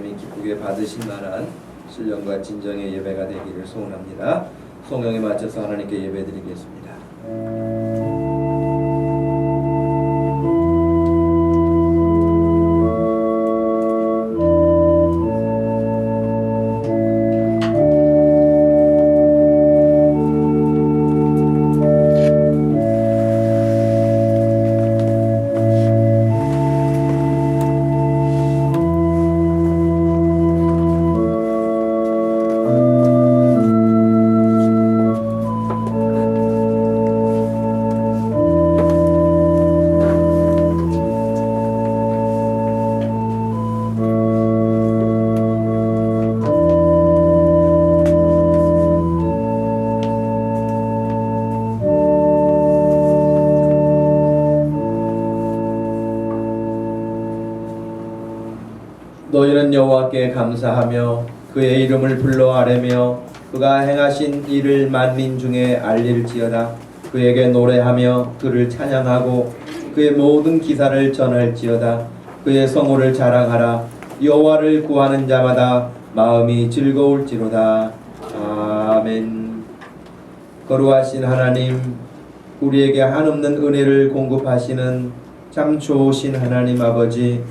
하나님이 기쁘게 받으실 만한 신령과 진정의 예배가 되기를 소원합니다. 성령에 맞춰서 하나님께 예배드리겠습니다. 여호와께 감사하며 그의 이름을 불러 아뢰며 그가 행하신 일을 만민 중에 알릴지어다. 그에게 노래하며 그를 찬양하고 그의 모든 기사를 전할지어다. 그의 성호를 자랑하라. 여호와를 구하는 자마다 마음이 즐거울지로다. 아멘. 거룩하신 하나님 우리에게 한없는 은혜를 공급하시는 참 좋으신 하나님 아버지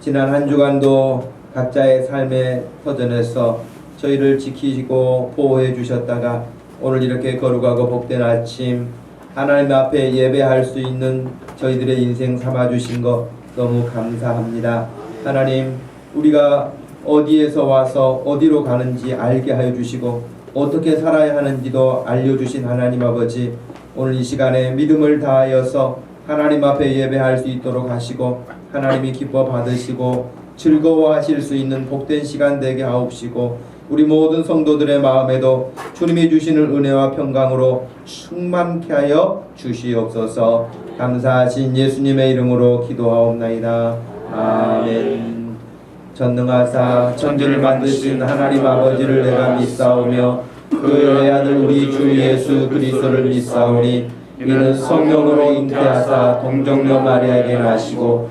지난 한 주간도 각자의 삶의 터전에서 저희를 지키시고 보호해 주셨다가 오늘 이렇게 거룩하고 복된 아침 하나님 앞에 예배할 수 있는 저희들의 인생 삼아 주신 것 너무 감사합니다. 하나님 우리가 어디에서 와서 어디로 가는지 알게 하여 주시고 어떻게 살아야 하는지도 알려 주신 하나님 아버지 오늘 이 시간에 믿음을 다하여서 하나님 앞에 예배할 수 있도록 하시고 하나님이 기뻐 받으시고 즐거워하실 수 있는 복된 시간 되게 하옵시고 우리 모든 성도들의 마음에도 주님이 주시는 은혜와 평강으로 충만케 하여 주시옵소서. 감사하신 예수님의 이름으로 기도하옵나이다. 아멘. 전능하사 천지를 만드신 하나님 아버지를 내가 믿사오며 그의 아들 우리 주 예수 그리스도를 믿사오니 이는 성령으로 잉태하사 동정녀 마리아에게 나시고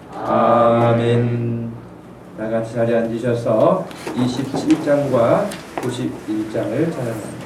아멘. 다 같이 자리에 앉으셔서 27장과 91장을 찬양합니다.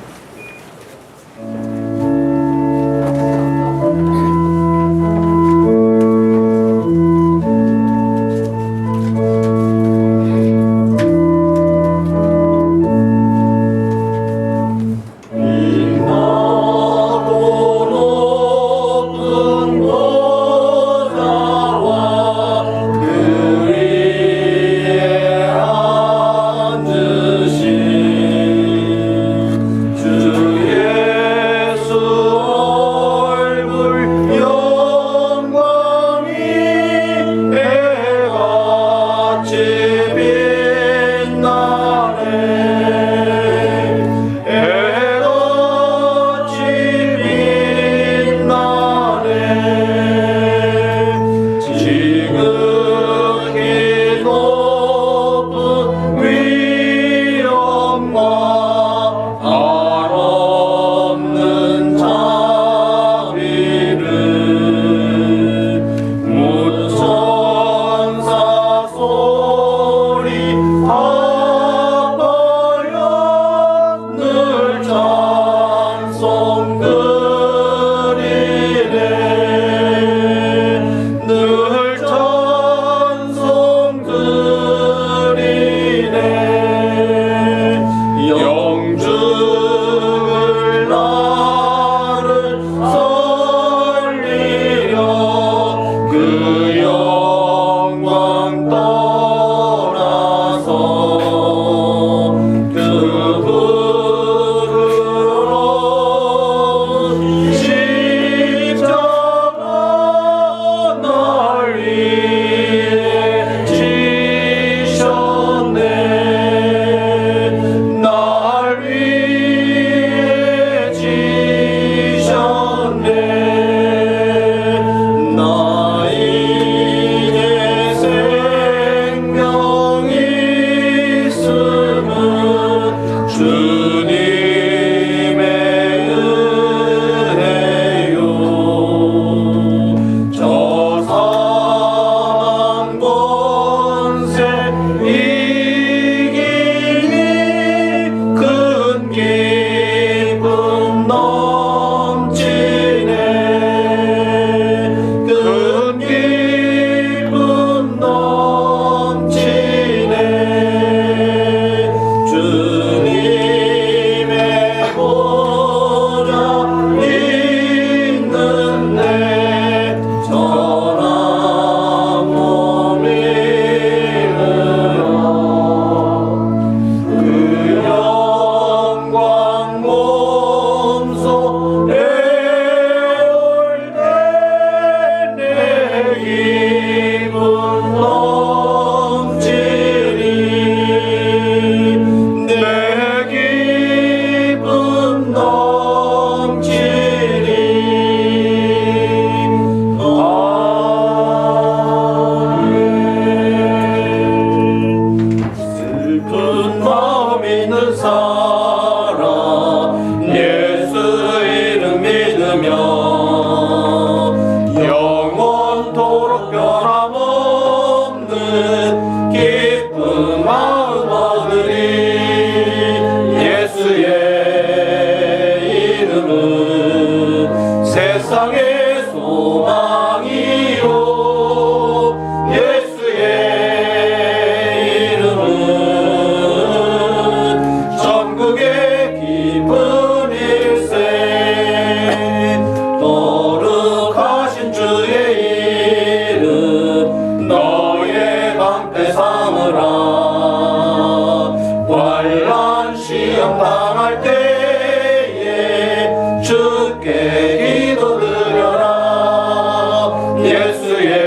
예수의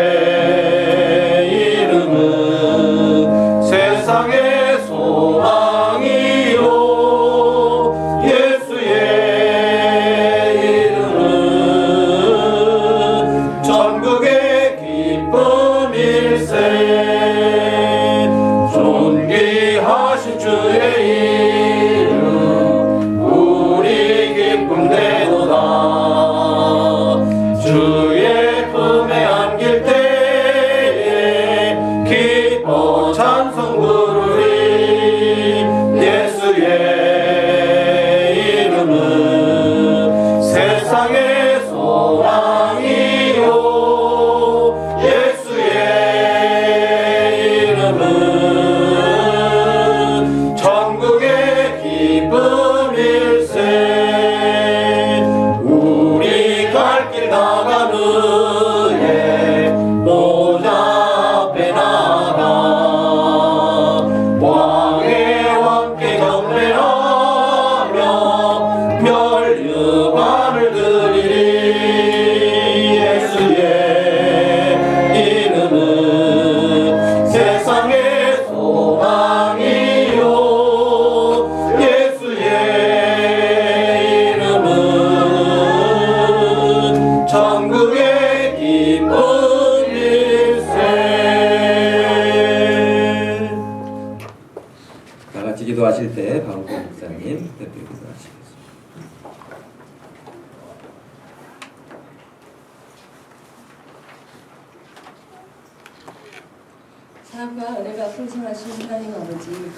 사랑과 은혜가 풍성하신 하나님 아버지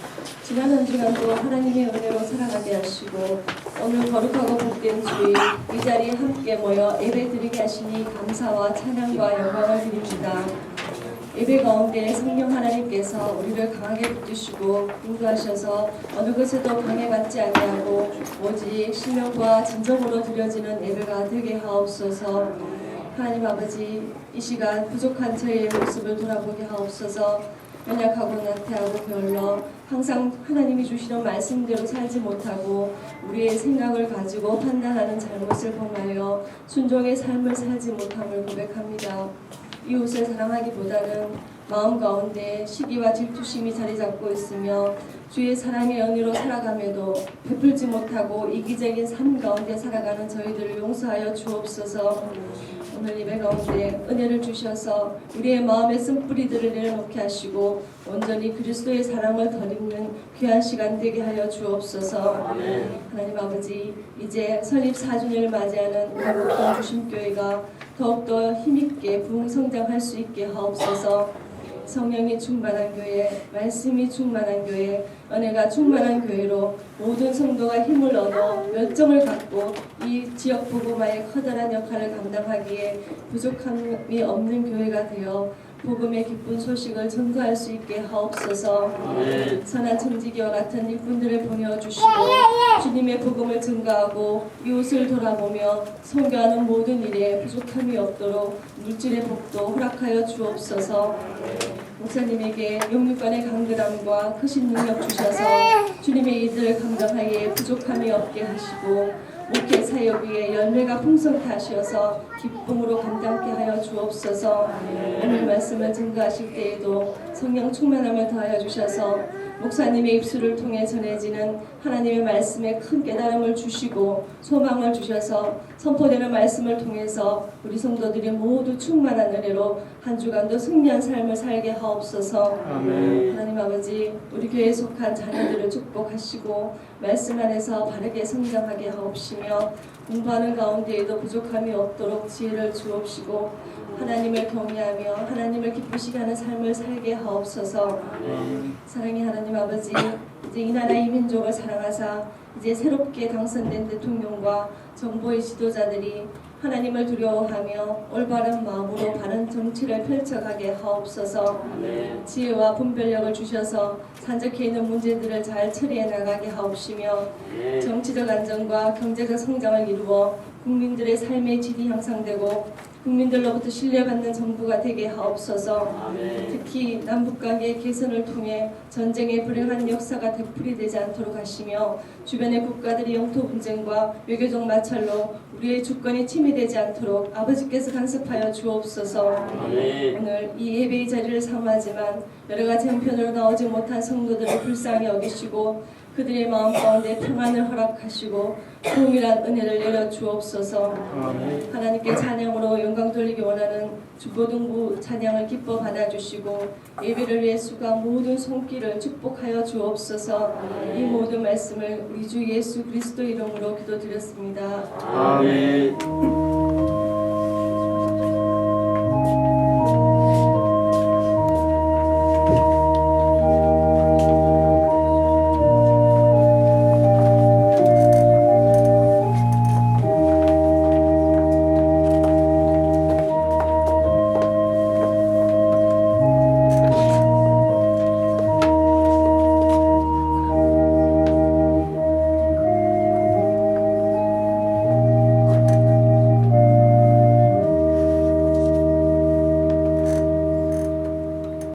지난 한 주간도 하나님의 은혜로 살아가게 하시고 오늘 거룩하고 복된 주일 이 자리에 함께 모여 예배 드리게 하시니 감사와 찬양과 영광을 드립니다. 예배 가운데 성령 하나님께서 우리를 강하게 붙드시고 인도하셔서 어느 것에도 방해받지 아니하고 오직 신령과 진정으로 드려지는 예배가 되게 하옵소서. 하나님 아버지 이 시간 부족한 저희의 모습을 돌아보게 하옵소서 연약하고 나태하고 게을러 항상 하나님이 주시는 말씀대로 살지 못하고 우리의 생각을 가지고 판단하는 잘못을 범하여 순종의 삶을 살지 못함을 고백합니다. 이웃을 사랑하기보다는 마음 가운데 시기와 질투심이 자리 잡고 있으며 주의 사랑의 연유로 살아감에도 베풀지 못하고 이기적인 삶 가운데 살아가는 저희들을 용서하여 주옵소서. 오늘 예배 가운데 은혜를 주셔서 우리의 마음의 쓴뿌리들을 내려놓게 하시고 온전히 그리스도의 사랑을 덧입는 귀한 시간 되게 하여 주옵소서. 하나님 아버지 이제 설립 4주년을 맞이하는 우리 목동 주심교회가 더욱더 힘있게 부흥성장할 수 있게 하옵소서. 성령이 충만한 교회, 말씀이 충만한 교회, 은혜가 충만한 교회로 모든 성도가 힘을 얻어 열정을 갖고 이 지역 복음화의 커다란 역할을 감당하기에 부족함이 없는 교회가 되어 복음의 기쁜 소식을 전가할 수 있게 하옵소서. 선한 청지기와 같은 일꾼들을 보내주시고 주님의 복음을 증가하고 이웃을 돌아보며 선교하는 모든 일에 부족함이 없도록 물질의 복도 허락하여 주옵소서. 목사님에게 영육간의 강건함과 크신 능력 주셔서 주님의 일들을 감당하기에 부족함이 없게 하시고 목회 사역 위에 열매가 풍성케 하셔서 기쁨으로 감당케 하여 주옵소서. 오늘 말씀을 증거하실 때에도 성령 충만함을 더하여 주셔서 목사님의 입술을 통해 전해지는 하나님의 말씀에 큰 깨달음을 주시고 소망을 주셔서 선포되는 말씀을 통해서 우리 성도들이 모두 충만한 은혜로 한 주간도 승리한 삶을 살게 하옵소서. 하나님 아버지 우리 교회에 속한 자녀들을 축복하시고 말씀 안에서 바르게 성장하게 하옵시며 공부하는 가운데에도 부족함이 없도록 지혜를 주옵시고 하나님을 경외하며 하나님을 기쁘시게 하는 삶을 살게 하옵소서. 사랑의 하나님 아버지 이제 이 나라 이 민족을 사랑하사 이제 새롭게 당선된 대통령과 정부의 지도자들이 하나님을 두려워하며 올바른 마음으로 바른 정치를 펼쳐가게 하옵소서. 지혜와 분별력을 주셔서 산적해 있는 문제들을 잘 처리해 나가게 하옵시며 정치적 안정과 경제적 성장을 이루어 국민들의 삶의 질이 향상되고 국민들로부터 신뢰받는 정부가 되게 하옵소서. 아멘. 특히 남북 관계 개선을 통해 전쟁의 불행한 역사가 되풀이되지 않도록 하시며 주변의 국가들의 영토 분쟁과 외교적 마찰로 우리의 주권이 침해되지 않도록 아버지께서 간섭하여 주옵소서. 아멘. 오늘 이 예배의 자리를 삼하지만 여러 가지 형편으로 나오지 못한 성도들을 불쌍히 여기시고 그들의 마음 가운데 평안을 허락하시고 동일한 은혜를 내려 주옵소서. 하나님께 찬양으로 영광 돌리기 원하는 주보등부 찬양을 기뻐 받아주시고 예배를 위해 수가 모든 손길을 축복하여 주옵소서. 이 모든 말씀을 우리 주 예수 그리스도 이름으로 기도드렸습니다. 아멘.